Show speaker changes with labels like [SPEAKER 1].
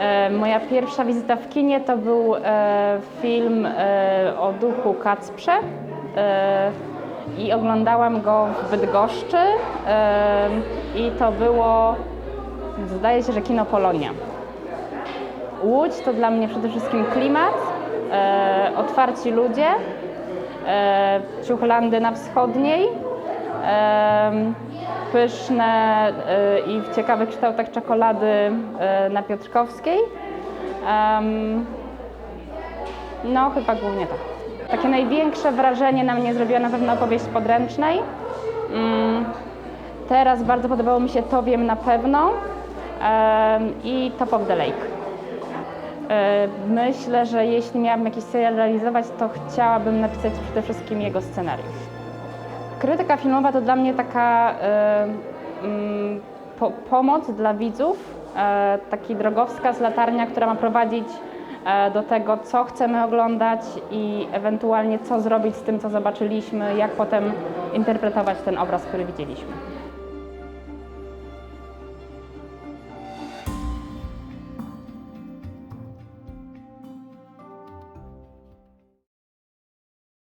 [SPEAKER 1] E, Moja pierwsza wizyta w kinie to był e, film e, o duchu Kacprze e, i oglądałam go w Bydgoszczy e, i to było, zdaje się, że kino Polonia. Łódź to dla mnie przede wszystkim klimat, e, otwarci ludzie, e, ciuchlandy na wschodniej, e, pyszne e, i w ciekawych kształtach czekolady e, na Piotrkowskiej. No, chyba głównie tak. Takie największe wrażenie na mnie zrobiła na pewno opowieść podręcznej. Mm, teraz bardzo podobało mi się To wiem na pewno i Top of the Lake. E, Myślę, że jeśli miałabym jakiś serial realizować, to chciałabym napisać przede wszystkim jego scenariusz. Krytyka filmowa to dla mnie taka e, mm, po, pomoc dla widzów, e, taki drogowskaz, latarnia, która ma prowadzić e, do tego, co chcemy oglądać i ewentualnie co zrobić z tym, co zobaczyliśmy, jak potem interpretować ten obraz, który widzieliśmy.